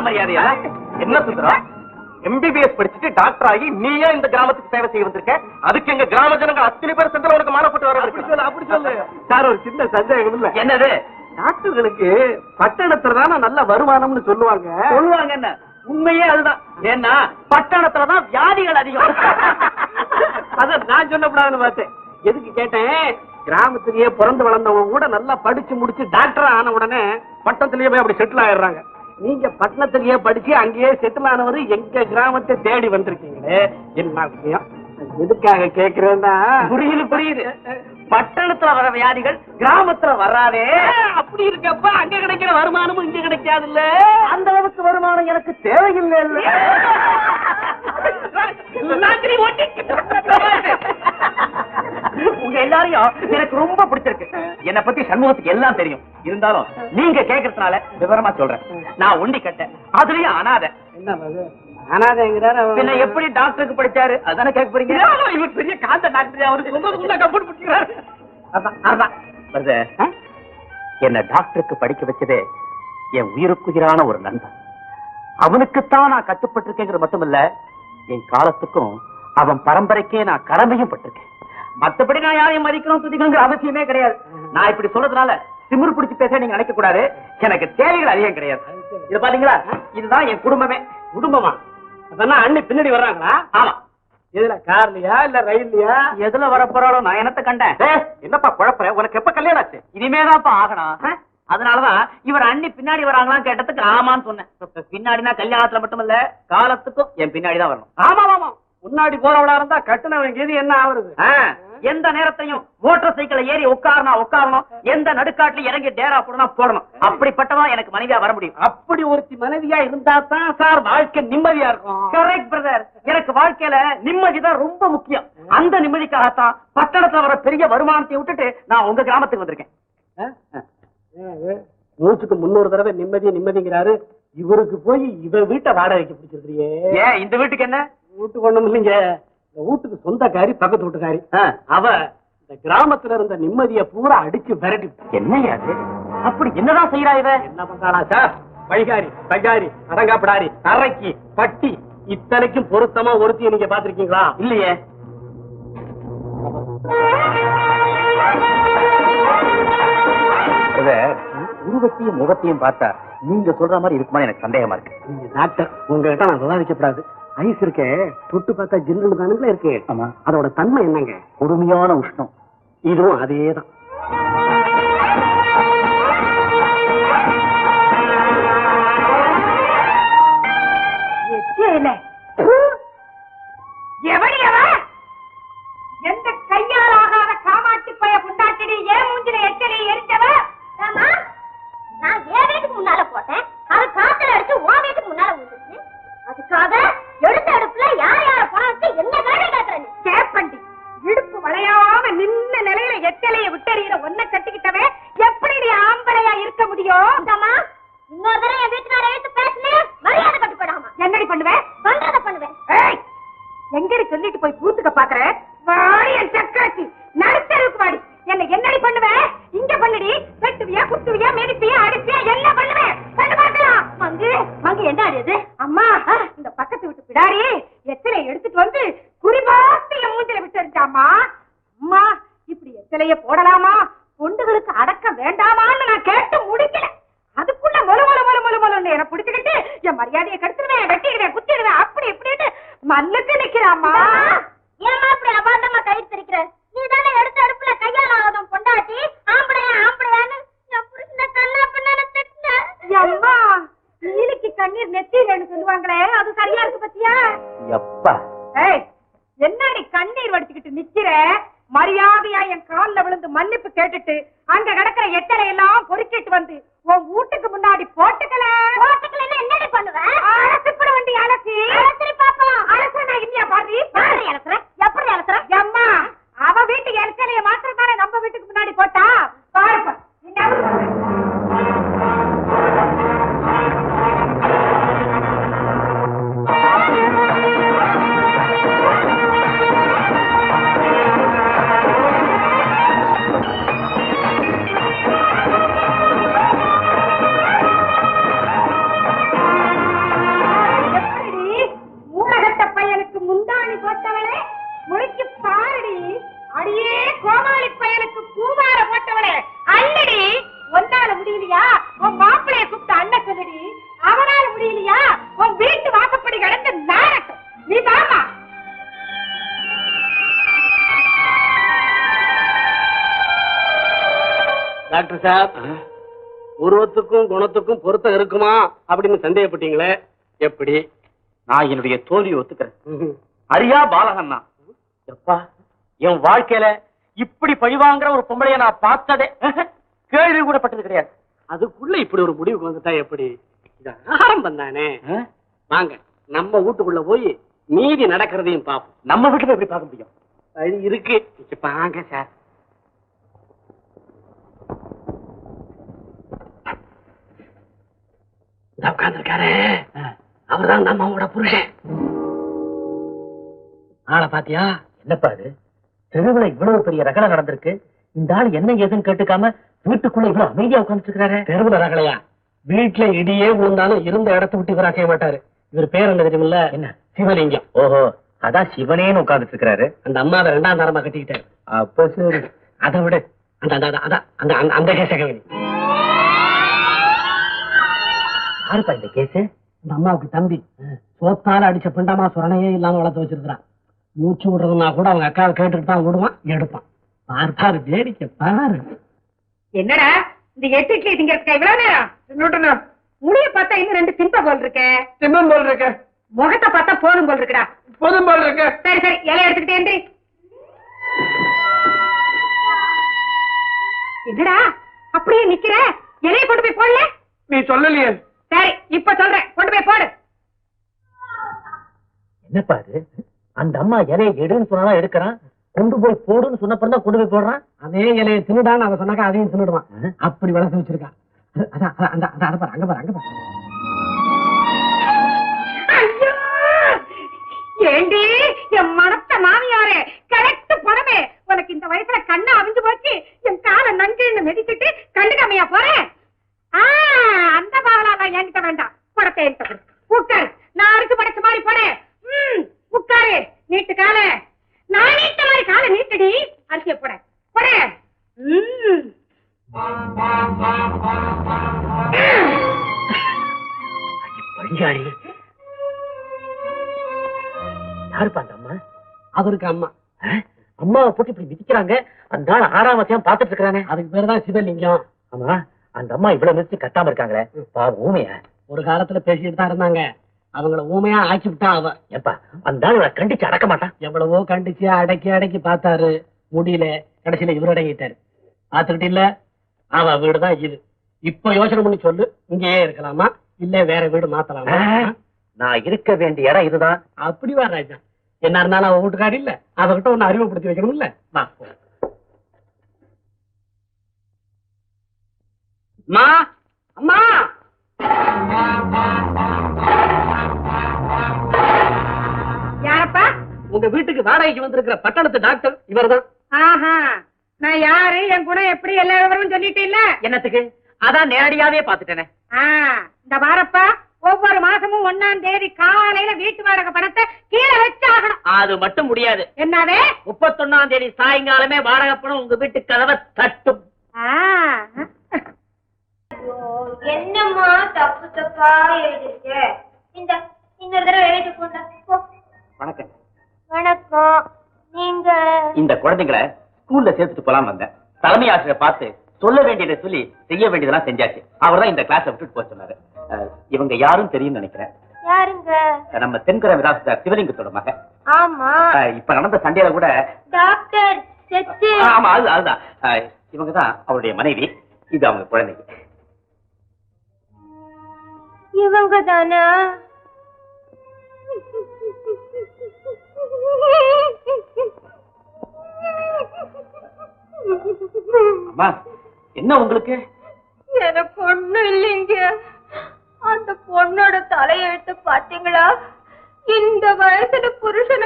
மான என்ன சுந்தரம்? எம்பிபிஎஸ் படிச்சுட்டு டாக்டர் ஆகி நீயே இந்த கிராமத்துக்கு சேவை செய்ய வந்திருக்க? அதுக்கு எங்க கிராம ஜனங்க அத்தனை பேர் சேர்ந்து உனக்கு மானப்பட்டு வர அப்படி சொல்லு அப்படி சொல்லு. சார் ஒரு சின்ன சந்தேகம் இல்ல. என்னது? டாக்டர்களுக்கு பட்டணத்துல தானே நல்ல வருமானம்னு சொல்லுவாங்க. சொல்லுவாங்க என்ன? உண்மையே அதுதான். ஏன்னா பட்டணத்துலதான் வியாதிகள் அதிகம். அத நான் சொல்லக்கூடாதுன்னு பார்த்தேன். எதுக்கு கேட்டேன்? கிராமத்திலேயே பிறந்து வளர்ந்தவங்க கூட நல்லா படிச்சு முடிச்சு டாக்டர் ஆன உடனே பட்டணத்திலேயே போய் அப்படி செட்டில் ஆயிடுறாங்க. நீங்க பட்டணத்திலேயே படிச்சு அங்கேயே செட்டில் ஆனவர் எங்க கிராமத்தை தேடி வந்திருக்கீங்களே? என்ன எதுக்காக கேக்குறேன்னா? புரியுது புரியுது. பட்டணத்துல வர வியாதிகள் கிராமத்துல வராதே. அப்படி இருக்கப்ப அங்க கிடைக்கிற வருமானமும் இங்க கிடைக்காது இல்ல அந்த அளவுக்கு வருமானம் எனக்கு தேவையில்லை. உங்க எல்லாரையும் எனக்கு ரொம்ப பிடிச்சிருக்கு. என்ன பத்தி சண்முகத்துக்கு எல்லாம் தெரியும். இருந்தாலும் நீங்க கேக்குறதுனால விவரமா சொல்றேன். நான் ஒண்டி கட்டேன் அதுலயும் அனாதை. என்ன? அனாதைங்கிறாரு அவர். பின்ன எப்படி டாக்டருக்கு படிச்சாரு? அதானே கேட்க போறீங்க? இவர் பெரிய காந்த டாக்டர். அவருக்கு சொல்றதுக்குள்ள கப்பல் பிடிக்கிறாரு அதான், அதான். வருது, ஆ? என்ன டாக்டருக்கு படிக்க வச்சதே என் உயிருக்குயிரான ஒரு நண்பன். அவனுக்குத்தான் நான் கட்டுப்பட்டிருக்கேங்கிறது மட்டுமல்ல என் காலத்துக்கும் அவன் பரம்பரைக்கே நான் கடமையும் பட்டிருக்கேன். மத்தபடி நான் யாரையும் மதிக்கணும் துதிக்கணுங்கிற அவசியமே கிடையாது. நான் இப்படி சொல்றதுனால திமிரு பிடிச்சு பேச நீங்க நினைக்க கூடாது எனக்கு தேவைகள் அதிகம் கிடையாது. இது பாத்தீங்களா? இதுதான் என் குடும்பமே. குடும்பமா? அண்ணி பின்னாடி வர்றாங்களா? ஆமா. எதுல கார்லயா இல்ல ரயில்லயா? எதுல வர போறாளோ நான் என்னத்த கண்டேன்? என்னப்பா குழப்பற? உனக்கு எப்ப கல்யாணம் ஆச்சு? இனிமேதான்ப்பா ஆகணும்? அதனாலதான் இவர் அண்ணி பின்னாடி வராங்களான்னு கேட்டதுக்கு ஆமான்னு சொன்னேன். பின்னாடினா கல்யாணத்துல மட்டுமல்ல காலத்துக்கும் என் பின்னாடி தான் வரணும் ஆமா ஆமா. முன்னாடி போறவளா இருந்தா கட்டுனவன் கீது என்ன ஆகுறது எந்த நேரத்தையும் மோட்டார் சைக்கிள ஏறி உட்காரனா உட்காரணும். எந்த நடுக்காட்டுல இறங்கி டேரா போடணும். போடணும் அப்படிப்பட்டவன் எனக்கு மனைவியா வர முடியும். அப்படி ஒருத்தி மனைவியா இருந்தா தான் சார் வாழ்க்கை நிம்மதியா இருக்கும். கரெக்ட் பிரதர் எனக்கு வாழ்க்கையில நிம்மதி தான் ரொம்ப முக்கியம். அந்த நிம்மதிக்காகத்தான் பட்டணத்துல வர பெரிய வருமானத்தை விட்டுட்டு நான் உங்க கிராமத்துக்கு வந்திருக்கேன். நூற்றுக்கு முன்னூறு தடவை நிம்மதி நிம்மதிங்கிறாரு. இவருக்கு போய் இவ வீட்டை வாடகைக்கு பிடிச்சிருக்கிறியே. ஏன் இந்த வீட்டுக்கு என்ன? வீட்டுக்கு ஒண்ணும் இல்லைங்க. இந்த வீட்டுக்கு சொந்தக்காரி பக்கத்து வீட்டுக்காரி. அவ இந்த கிராமத்துல இருந்த நிம்மதிய பூரா அடிச்சு விரட்டி. என்னையா? அப்படி என்னதான் செய்யறா இவ? என்ன பண்றாளா சார்? வைகாரி பஜாரி அடங்காப்படாரி அரக்கி பட்டி இத்தனைக்கும் பொருத்தமா ஒருத்திய நீங்க பாத்திருக்கீங்களா இல்லையே. உருவத்தையும் முகத்தையும் பார்த்தா நீங்க சொல்ற மாதிரி இருக்குமா எனக்கு சந்தேகமா இருக்கு. டாக்டர் உங்ககிட்ட நான் விவாதிக்கப்படாது. ஐஸ் இருக்கே. தொட்டு பார்த்தா ஜில்லுன்னு தானுங்களே இருக்கு. ஆமா. அதோட தன்மை என்னங்க? கொடுமையான உஷ்ணம். இதுவும் அதேதான். எங்கடி சொல்லிட்டு போய் பூத்துக்க பாக்குற? வாடி என் சக்கராச்சி நடுத்தருக்கு வாடி என்ன என்னடி பண்ணுவ? இங்க பண்ணுடி. வெட்டுவியா குத்துவியா மெடிப்பியா அடிப்பியா என்ன பண்ணுவேன் பண்ணு பார்க்கலாம். மங்கு மங்கு என்ன அடியது அம்மா இந்த பக்கத்து விட்டு பிடாரி எத்தனை எடுத்துட்டு வந்து குறிபாத்து என் மூஞ்சில விட்டுருச்சாமா அம்மா இப்படி எத்தனைய போடலாமா பொண்டுகளுக்கு அடக்க வேண்டாமான்னு நான் கேட்டு முடிக்கல அதுக்குள்ள மொல மொல மொல மொல மொலன்னு என்ன பிடிச்சுக்கிட்டு என் மரியாதையை கெடுத்துருவேன் வெட்டிடுவேன் குத்திடுவேன் அப்படி இப்படின்னு மல்லுக்கு நிக்கிறாமா ஏமா அப்படி அபாண்டமா கயிறு திரிக்கிற நீ தானே எடுத்த அடுப்புல கையால ஆகாதம் பொண்டாட்டி? ஆம்பளையா ஆம்பளையான்னு என் புருஷனை கண்ணா பண்ணான திட்டின. அம்மா நீலிக்கு கண்ணீர் நெத்தியிலன்னு சொல்லுவாங்களே அது சரியா இருக்கு பத்தியா எப்பா ஏய் என்னடி கண்ணீர் வடிச்சுக்கிட்டு நிக்கிற மரியாதையா என் கால்ல விழுந்து மன்னிப்பு கேட்டுட்டு அங்க கிடக்குற எத்தனை எல்லாம் பொறுக்கிட்டு வந்து உன் வீட்டுக்கு முன்னாடி போட்டுக்கல போட்டுக்கலன்னா என்னடி பண்ணுவ அலசிப்பட வண்டி அலசி அலசி பாப்போம். அலச நான் இல்லையா பாரு சார். உருவத்துக்கும் குணத்துக்கும் பொருத்தம் இருக்குமா அப்படின்னு சந்தேகப்பட்டீங்களே? எப்படி? நான் என்னுடைய தோல்வியை ஒத்துக்கிறேன். அரியா பாலகண்ணா எப்பா? என் வாழ்க்கையில இப்படி பழிவாங்கிற ஒரு பொம்பளைய நான் பார்த்ததே. கேள்வி கூட பட்டது கிடையாது. அதுக்குள்ள இப்படி ஒரு முடிவுக்கு வந்துட்டா எப்படி? இது ஆரம்பம் தானே? வாங்க நம்ம வீட்டுக்குள்ள போய் மீதி நடக்கிறதையும் பார்ப்போம். நம்ம வீட்டுல எப்படி பார்க்க முடியும்? இருக்கு. இப்ப வாங்க சார். உட்காந்துருக்காரு அவர்தான் நம்மளோட புருஷன் ஆளை பாத்தியா என்னப்பா தெருவுல இவ்வளவு பெரிய ரகலை நடந்திருக்கு இந்த ஆள் என்ன ஏதுன்னு கேட்டுக்காம வீட்டுக்குள்ள இவ்வளவு அமைதியா உட்கார்ந்துட்டு இருக்காரு தெருவுல ரகலையா வீட்டுல இடியே விழுந்தாலும் இருந்த இடத்த விட்டு இவரா மாட்டாரு இவர் பேர் என்ன தெரியுமில்ல என்ன? சிவலிங்கம் ஓஹோ அதான் சிவனேன்னு உட்கார்ந்துட்டு இருக்காரு அந்த அம்மாவை ரெண்டாம் தரமா கட்டிக்கிட்டாரு அப்ப சரி அதை விடு அந்த அந்த அந்த- அந்த அந்த- அந்த கேச கவினி யாருப்பா இந்த கேஸ்? இந்த அம்மாவுக்கு தம்பி. சோத்தால அடிச்ச பிண்டமா சுரணையே இல்லாம வளர்த்து வச்சிருக்கிறான். மூச்சு விடுறதுனா கூட அவங்க அக்காவை கேட்டுட்டு தான் விடுவான் எடுப்பான். பாரு பாரு வேடிக்கை பாரு. என்னடா? இந்த எட்டு இட்லி திங்கிறதுக்கு இவ்வளவு நேரம்? முடிய பார்த்தா இன்னும் ரெண்டு திம்ப போல் இருக்கே. திம்மம் போல் இருக்க. முகத்தை பார்த்தா போதும் போல் இருக்குடா. போதும் போல் இருக்க. சரி சரி இலைய எடுத்துக்கிட்டே எந்திரி. என்னடா? அப்படியே நிக்கிற? இலைய கொண்டு போய் போடல? நீ சொல்லலையே. சரி இப்ப சொல்றேன். கொண்டு போய் போடு. என்னப்பா இது அந்த அம்மா இலைய எடுன்னு சொன்னாதான் எடுக்கிறான்? கொண்டு போய் போடுன்னு சொன்னப்பறம் தான் கொண்டு போய் போடுறான்? அதே இலையை தின்னுடான்னு அவன் சொன்னாக்கா அதையும் தின்னுடுவான். அப்படி வளர்த்து வச்சிருக்கான். அதான் அந்த அதை பாரு அங்க பாரு அங்க பாரு! ஏண்டி என் மனத்த மாமியாரே கரெக்ட் பணமே உனக்கு இந்த வயசுல கண்ணு அவிஞ்சு போச்சு. என் காலை நஞ்சுன்னு மிதிச்சிட்டு கண்டுக்காமையா போறேன். அந்த பாவலாம் என்கிட்ட வேண்டாம். படத்தை என்கிட்ட கொடு. உட்காரு. நான் அறுக்கு படைச்ச மாதிரி ம், உட்காரு. நீட்டு கால நான் நீட்ட மாதிரி காலை நீட்டடி. அரிசிய போட. போட. ம். வழியாளி யாருப்பா அந்த அம்மா? அவருக்கு அம்மா? அம்மாவை போட்டு இப்படி மிதிக்கிறாங்க. அந்த ஆள் ஆறாம் வச்சம் பாத்துட்டு இருக்கானே அதுக்கு பேர் தான் சிவலிங்கம். ஆமா. அந்த அம்மா இவ்வளவு மிதிச்சு கட்டாம இருக்காங்களே? பாவம் ஊமையா. ஒரு காலத்துல பேசிட்டு தான் இருந்தாங்க. அவங்கள ஊமையா ஆக்கி விட்டா அவ. ஏப்பா அந்த ஆள் இவளை கண்டிச்சு அடக்க மாட்டான் எவ்வளவோ கண்டிச்சு அடக்கி அடக்கி பார்த்தாரு. முடியல. கடைசியில இவர் அடங்கிட்டாரு. பாத்துக்கிட்டு இல்ல அவ வீடுதான் இது. இப்ப யோசனை பண்ணி சொல்லு இங்கேயே இருக்கலாமா? இல்ல வேற வீடு மாத்தலாமா? நான் இருக்க வேண்டிய இடம் இதுதான். அப்படி வா ராஜா. என்ன இருந்தாலும் அவ வீட்டுக்காரி இல்ல. அவகிட்ட ஒண்ணு அறிமுகப்படுத்தி வைக்கணும் இல்ல வா போ. அம்மா அம்மா. யாரப்பா? உங்க வீட்டுக்கு வாடகைக்கு வந்திருக்கிற பட்டணத்து டாக்டர் இவர்தான். ஆஹா நான் யாரு? என் குணம் எப்படி? எல்லா விவரமும் இல்ல என்னத்துக்கு? அதான் நேரடியாவே பாத்துட்டேனே இந்த வாரப்பா ஒவ்வொரு மாசமும் ஒண்ணாம் தேதி காலையில வீட்டு வாடகை பணத்தை கீழே வச்சு ஆகணும் அது மட்டும் முடியாது. என்னவே முப்பத்தொன்னாம் தேதி சாயங்காலமே வாடகை பணம் உங்க வீட்டு கதவை தட்டும். ஆ, என்னம்மா தப்பு தப்பா எழுதிருக்க? இந்த இன்னொரு தடவை எழுதி கொண்ட வணக்கம். வணக்கம். நீங்க? இந்த குழந்தைங்களை ஸ்கூல்ல சேர்த்துட்டு போலாம் வந்தேன். தலைமை ஆசிரியர் பார்த்து சொல்ல வேண்டியதை சொல்லி செய்ய வேண்டியதெல்லாம் செஞ்சாச்சு. அவர் தான் இந்த கிளாஸ் விட்டுட்டு போக சொன்னாரு. இவங்க யாரும் தெரியும்னு நினைக்கிறேன். யாருங்க? நம்ம தென்கரை விலாச சிவலிங்கத்தோட மகன். ஆமா. இப்ப நடந்த சண்டையில கூட டாக்டர் செத்து ஆமா அது அதுதான். இவங்க தான் அவருடைய மனைவி. இது அவங்க குழந்தைங்க. இவங்க தானா அம்மா என்ன உங்களுக்கு? எனக்கு ஒண்ணும் இல்லைங்க. அந்த பொண்ணோட தலையெழுத்து பாத்தீங்களா இந்த வயசுல புருஷனை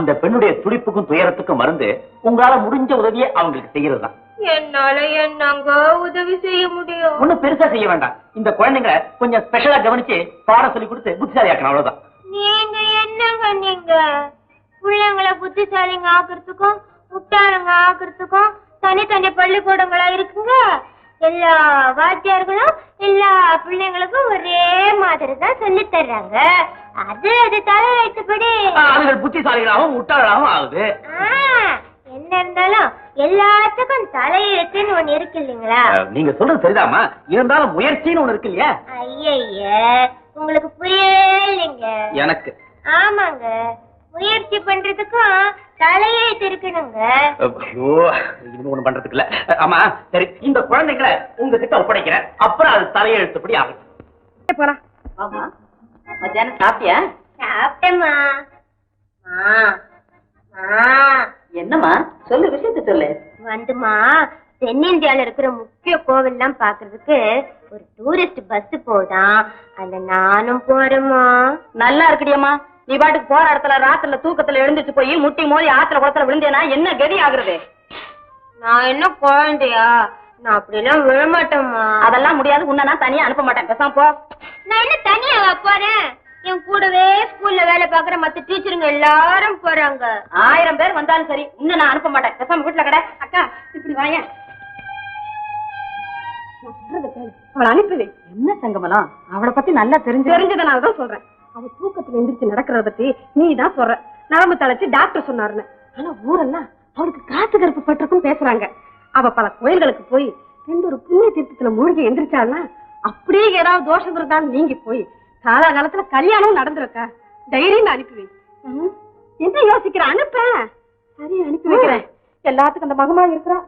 அந்த பெண்ணுடைய துடிப்புக்கும் துயரத்துக்கும் மருந்து உங்களால முடிஞ்ச உதவியை அவங்களுக்கு செய்யறதுதான். என்னால என்னங்க உதவி செய்ய முடியும்? ஒண்ணும் பெருசா செய்ய வேண்டாம். இந்த குழந்தைங்களை கொஞ்சம் ஸ்பெஷலா கவனிச்சு பாடம் சொல்லி கொடுத்து புத்திசாலியாக்கணும் அவ்வளவுதான். நீங்க என்னங்க நீங்க? பிள்ளைங்களை புத்திசாலிங்க ஆக்குறதுக்கும் முட்டாளுங்க ஆக்குறதுக்கும் தனித்தனி பள்ளிக்கூடங்களா இருக்குங்க? எல்லா வாத்தியார்களும் எல்லா எல்லா பிள்ளைங்களுக்கும் ஒரே மாதிரி தான் சொல்லி தர்றாங்க. அது அது தலை வைத்தபடி அதுகள் புத்திசாலிகளாகவும் முட்டாளாகவும் ஆகுது. என்ன இருந்தாலும் எல்லாத்துக்கும் தலையெழுத்துன்னு ஒண்ணு இருக்கு இல்லைங்களா? நீங்க சொல்றது சரிதாம்மா. இருந்தாலும் முயற்சின்னு ஒண்ணு இருக்கு இல்லையா? ஐய உங்களுக்கு புரியவே இல்லைங்க. எனக்கு. ஆமாங்க. முயற்சி பண்றதுக்கும் தலையெழுத்து இருக்கணுங்க ஐயோ இது ஒண்ணு பண்றதுக்கு இல்ல ஆமா சரி இந்த குழந்தைங்களை உங்ககிட்ட ஒப்படைக்கிறேன். அப்புறம் அது தலையெழுத்துப்படி ஆகும் போலாம் ஆமா. மத்தியானம் சாப்பிட்டியா? சாப்பிட்டேம்மா. என்னம்மா? சொல்லு விஷயத்த சொல்லு. வந்துமா தென்னிந்தியால இருக்கிற முக்கிய கோவில்லாம் பாக்குறதுக்கு ஒரு டூரிஸ்ட் பஸ் போகுதாம் அதுல நானும் போறேம்மா. நல்லா இருக்குடியம்மா. நீ பாட்டுக்கு போற இடத்துல ராத்திரில தூக்கத்துல எழுந்துட்டு போய் முட்டி மோதி ஆத்துல குளத்துல விழுந்தேனா என்ன கதி ஆகுறது? நான் என்ன குழந்தையா? நான் அப்படிலாம் விழமாட்டேம்மா. அதெல்லாம் முடியாது. உன்னை நான் தனியா அனுப்ப மாட்டேன். பேசாம போ. நான் என்ன போறேன் என் கூடவே ஸ்கூல்ல வேலை பாக்குற மத்த டீச்சருங்க எல்லாரும் போறாங்க. ஆயிரம் பேர் வந்தாலும் சரி உன்னை நான் அனுப்ப மாட்டேன். பேசாம வீட்டுல கடை. அக்கா இப்படி அவளை அனுப்பி என்ன சங்கமலம்? அவளை பத்தி நல்லா தெரிஞ்சு. சொல்றேன். அவ தூக்கத்துல எந்திரிச்சு நடக்கிறத பத்தி நீ தான் சொல்ற. நரம்பு தளர்ச்சி டாக்டர் சொன்னாருன்னு. ஆனா ஊரெல்லாம் அவளுக்கு காத்து கருப்பு பட்டிருக்கும் பேசுறாங்க. அவ பல கோயில்களுக்கு போய் ரெண்டு ஒரு புண்ணிய தீர்த்தத்துல மூழ்கி எந்திரிச்சாள்னா அப்படியே ஏதாவது தோஷம் இருந்தாலும் நீங்கி போய் காலாகாலத்துல கல்யாணம் நடந்திருக்கா? தைரியம் அனுப்பி வை ம், என்ன யோசிக்கிற? அனுப்ப. சரி அனுப்பி வைக்கிறேன். எல்லாத்துக்கும் அந்த மகமா இருக்கிறா?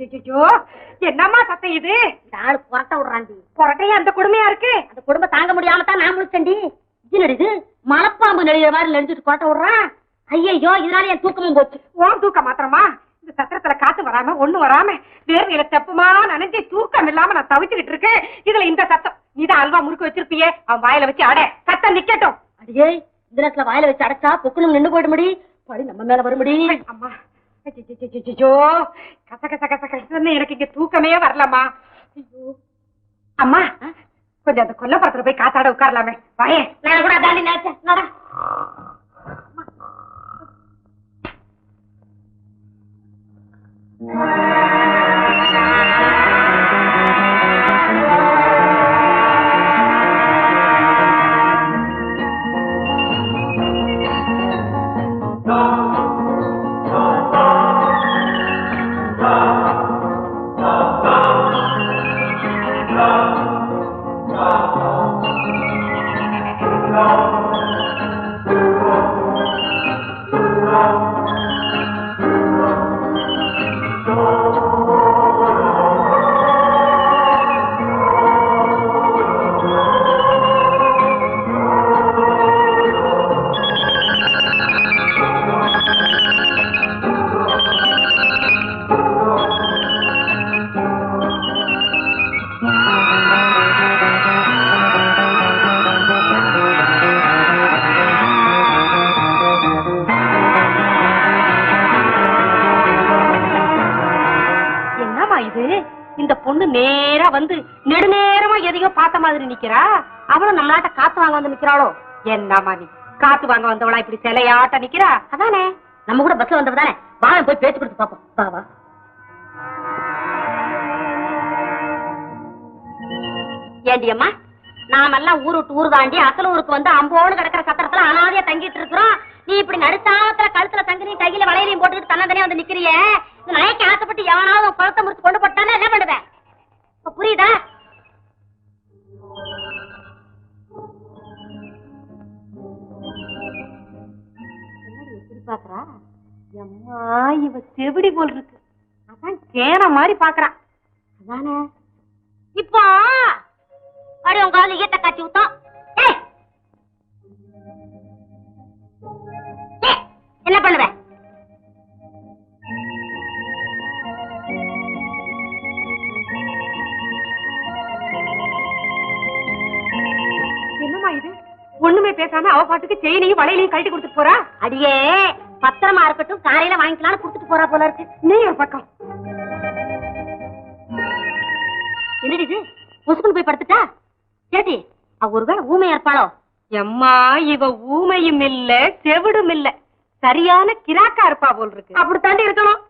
ஐயோ என்னம்மா சத்தம் இது? ஆளு புரட்ட விடுறாண்டி கொரட்டையா அந்த கொடுமையா இருக்கு? அந்த குடும்பம் தாங்க முடியாம தான் நான் முடிச்சண்டி இது? நடிது மலைப்பாம்பு நடிகிற மாதிரி நடிச்சுட்டு புரட்ட விடுறான் ஐயோ இதனால என் தூக்கமும் போச்சு. ஓம் தூக்கம் மாத்திரமா? இந்த சத்திரத்துல காத்து வராம ஒண்ணு வராம வேர்வையில தெப்பமா நனைஞ்சு தூக்கம் இல்லாம நான் தவிச்சுக்கிட்டு இருக்கேன். இதுல இந்த சத்தம். நீதான் அல்வா முறுக்கு வச்சிருப்பியே. அவன் வாயில வச்சு அட. சத்தம் நிக்கட்டும். அடியே இந்த நேரத்துல வாயில வச்சு அடைச்சா பொக்குன்னு நின்னு போயிட முடி படி நம்ம மேல வரும்படி அம்மா. ஐயோ கச கச கச கசன்னு எனக்கு இங்க தூக்கமே வரலம்மா. ஐயோ. அம்மா கொஞ்சம் அந்த கொல்லப்புறத்துல போய் காத்தாட உட்காரலாமே. வாயே. நான் கூட அதாண்டி நினைச்சேன் நடா. என்னம்மா மாதிரி நிக்கிறா? அவளும் நம்மளாட்ட காத்து வாங்க வந்து நிக்கிறாளோ? என்னமா நீ? காத்து வாங்க வந்தவளா இப்படி சிலையாட்ட நிக்கிறா? அதானே? நம்ம கூட பஸ்ல வந்தவ தானே? வாங்க போய் பேச்சு கொடுத்து பாப்போம். பாவா ஏண்டி அம்மா நாமெல்லாம் ஊரு விட்டு ஊரு தாண்டி அசல் ஊருக்கு வந்து அம்போடு கிடக்கிற சத்திரத்துல அனாதையா தங்கிட்டு இருக்கிறோம். நீ இப்படி நடுத்தாத்துல கழுத்துல தங்கினையும் கையில வளையலையும் போட்டுக்கிட்டு தன்னதனே வந்து நிக்கிறியே? இந்த நாய்க்கு ஆசைப்பட்டு எவனாவது குளத்தை முறிச்சு கொண்டு போட்டானா என்ன பண்ணுவேன் புரியுதா? அம்மா இவ செவிடி போல் இருக்கு. அதான் கேன மாதிரி பாக்குறா. அதானே? இப்போ அடி உங்க கால ஈட்ட காட்சி விட்டோம் என்ன பண்ணுவேன் ஒண்ணுமே பேசாம அவ பாட்டுக்கு செயினையும் வளையலையும் கழட்டி கொடுத்துட்டு போறா? அடியே பத்திரமா இருக்கட்டும் காலையில வாங்கிக்கலாம்னு கொடுத்துட்டு போறா போல இருக்கு. நீ ஒரு பக்கம். என்னடி இது? பொசுக்குன்னு போய் படுத்துட்டா? கேட்டி அவ ஒருவேளை ஊமையா இருப்பாளோ? எம்மா இவ ஊமையும் இல்ல செவிடும் இல்ல. சரியான கிராக்கா இருப்பா போல் இருக்கு. அப்படித்தாண்டி இருக்கணும்.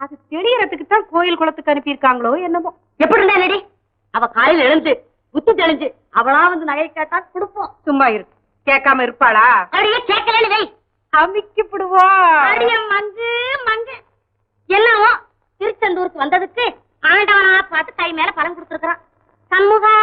அது தெளியறதுக்கு தான் கோயில் குளத்துக்கு அனுப்பியிருக்காங்களோ என்னமோ. எப்படி இருந்தா என்னடி? அவ காலையில எழுந்து புத்தி தெளிஞ்சு அவளா வந்து நகை கேட்டா கொடுப்போம். சும்மா இருக்கு கேட்காம இருப்பாளா? அடியே கேட்கலன்னு வை. அமிக்கிப்படுவா அடிய மங்கு மங்கு. என்னவோ திருச்செந்தூருக்கு வந்ததுக்கு ஆண்டவனா பார்த்து கை மேல பணம் கொடுத்துருக்கான் சண்முகா!